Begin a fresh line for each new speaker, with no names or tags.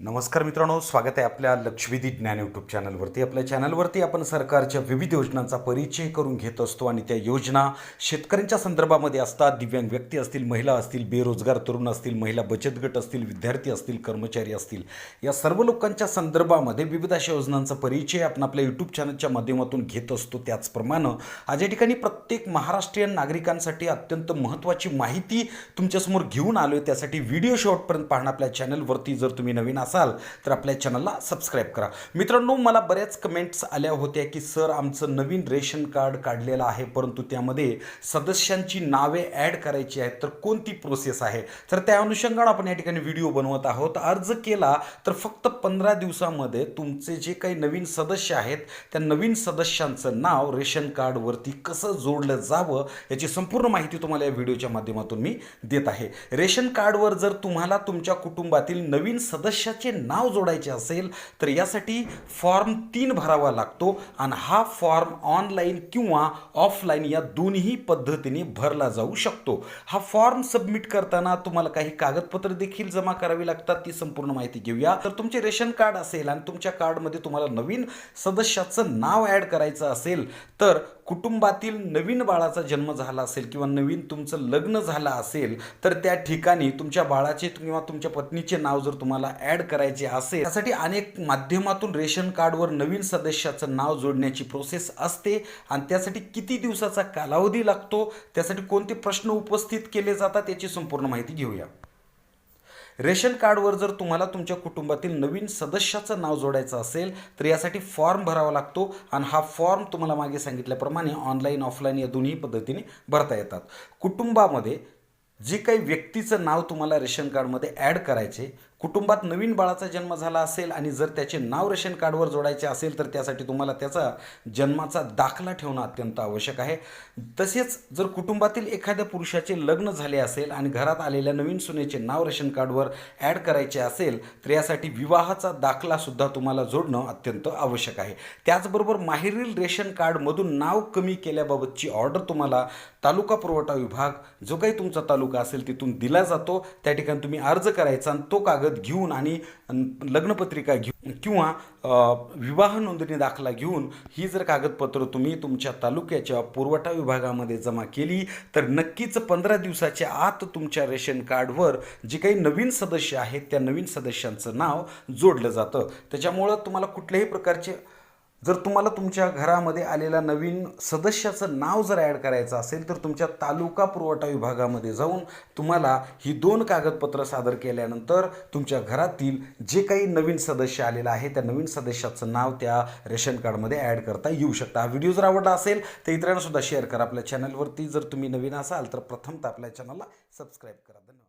नमस्कार मित्रांनो स्वागत आहे आपल्या लक्षवेधी ज्ञान यूट्यूब चॅनलवरती. आपल्या चॅनलवरती आपण सरकारच्या विविध योजनांचा परिचय करून घेत असतो आणि त्या योजना शेतकऱ्यांच्या संदर्भामध्ये असतात. दिव्यांग व्यक्ती असतील महिला असतील बेरोजगार तरुण असतील महिला बचत गट असतील विद्यार्थी असतील कर्मचारी असतील. या सर्व लोकांच्या संदर्भामध्ये विविध अशा योजनांचा परिचय आपण आपल्या यूट्यूब चॅनलच्या माध्यमातून घेत असतो. त्याचप्रमाणे आज या ठिकाणी प्रत्येक महाराष्ट्रीयन नागरिकांसाठी अत्यंत महत्त्वाची माहिती तुमच्यासमोर घेऊन आलो आहे त्यासाठी व्हिडिओ शॉर्टपर्यंत पाहणं आपल्या चॅनलवरती. जर तुम्ही नवीन असाल तर आपल्या चॅनलला सबस्क्राईब करा. मित्रांनो मला बऱ्याच कमेंट्स आल्या होत्या की सर आमचं नवीन रेशन कार्ड काढलेलं आहे परंतु त्यामध्ये सदस्यांची नावे ॲड करायची आहेत तर कोणती प्रोसेस आहे? तर त्या अनुषंगानं आपण या ठिकाणी व्हिडिओ बनवत आहोत. अर्ज केला तर फक्त पंधरा दिवसामध्ये तुमचे जे काही नवीन सदस्य आहेत त्या नवीन सदस्यांचं नाव रेशन कार्डवरती कसं जोडलं जावं याची संपूर्ण माहिती तुम्हाला या व्हिडिओच्या माध्यमातून मी देत आहे. रेशन कार्डवर जर तुम्हाला तुमच्या कुटुंबातील नवीन सदस्य नाव जोडायचे असेल तर यासाठी फॉर्म तीन भरावा लागतो आणि हा फॉर्म ऑनलाईन किंवा ऑफलाईन या दोन्ही पद्धतीने भरला जाऊ शकतो. हा फॉर्म सबमिट करताना तुम्हाला काही कागदपत्र देखील जमा करावी लागतात ती संपूर्ण माहिती घेऊया. तर तुमचे रेशन कार्ड असेल आणि तुमच्या कार्डमध्ये तुम्हाला नवीन सदस्याचं नाव ॲड करायचं असेल तर कुटुंबातील नवीन बाळाचा जन्म झाला असेल किंवा नवीन तुमचं लग्न झालं असेल तर त्या ठिकाणी तुमच्या बाळाचे किंवा तुमच्या पत्नीचे नाव जर तुम्हाला ॲड करायचे असेल त्यासाठी अनेक माध्यमातून रेशन कार्डवर नवीन सदस्याचं नाव जोडण्याची प्रोसेस असते आणि त्यासाठी किती दिवसाचा कालावधी लागतो? त्यासाठी कोणते प्रश्न उपस्थित केले जातात? याची संपूर्ण माहिती घेऊया. रेशन कार्डवर जर तुम्हाला तुमच्या कुटुंबातील नवीन सदस्याचं नाव जोडायचं असेल तर यासाठी फॉर्म भरावा लागतो आणि हा फॉर्म तुम्हाला मागे सांगितल्याप्रमाणे ऑनलाईन ऑफलाईन या दोन्ही पद्धतीने भरता येतात. कुटुंबामध्ये जे काही व्यक्तीचं नाव तुम्हाला रेशन कार्डमध्ये ॲड करायचे कुटुंबात नवीन बाळाचा जन्म झाला असेल आणि जर त्याचे नाव रेशन कार्डवर जोडायचे असेल तर त्यासाठी तुम्हाला त्याचा जन्माचा दाखला ठेवणं अत्यंत आवश्यक आहे. तसेच जर कुटुंबातील एखाद्या पुरुषाचे लग्न झाले असेल आणि घरात आलेल्या नवीन सुनेचे नाव रेशन कार्डवर ॲड करायचे असेल तर यासाठी विवाहाचा दाखलासुद्धा तुम्हाला जोडणं अत्यंत आवश्यक आहे. त्याचबरोबर माहेरील रेशन कार्डमधून नाव कमी केल्याबाबतची ऑर्डर तुम्हाला तालुका पुरवठा विभाग जो काही तुमचा तालुका असेल तिथून दिला जातो. त्या ठिकाणी तुम्ही अर्ज करायचा आणि तो कागद घेऊन आणि लग्नपत्रिका घेऊन किंवा विवाह नोंदणी दाखला घेऊन ही जर कागदपत्र तुम्ही तुमच्या तालुक्याच्या पुरवठा विभागामध्ये जमा केली तर नक्कीच पंधरा दिवसाच्या आत तुमच्या रेशन कार्डवर जे काही नवीन सदस्य आहेत त्या नवीन सदस्यांचं नाव जोडलं जातं. त्याच्यामुळं तुम्हाला कुठल्याही प्रकारचे जर तुम्हाला तुमच्या घरामध्ये आलेला नवीन सदस्याचं नाव जर ॲड करायचं असेल तर तुमच्या तालुका पुरवठा विभागामध्ये जाऊन तुम्हाला ही दोन कागदपत्रं सादर केल्यानंतर तुमच्या घरातील जे काही नवीन सदस्य आलेलं आहे त्या नवीन सदस्याचं नाव त्या रेशन कार्डमध्ये ॲड करता येऊ शकता. हा व्हिडिओ जर आवडला असेल तर इतरांनासुद्धा शेअर करा. आपल्या चॅनलवरती जर तुम्ही नवीन असाल तर प्रथमतः आपल्या चॅनलला सबस्क्राईब करा. धन्यवाद.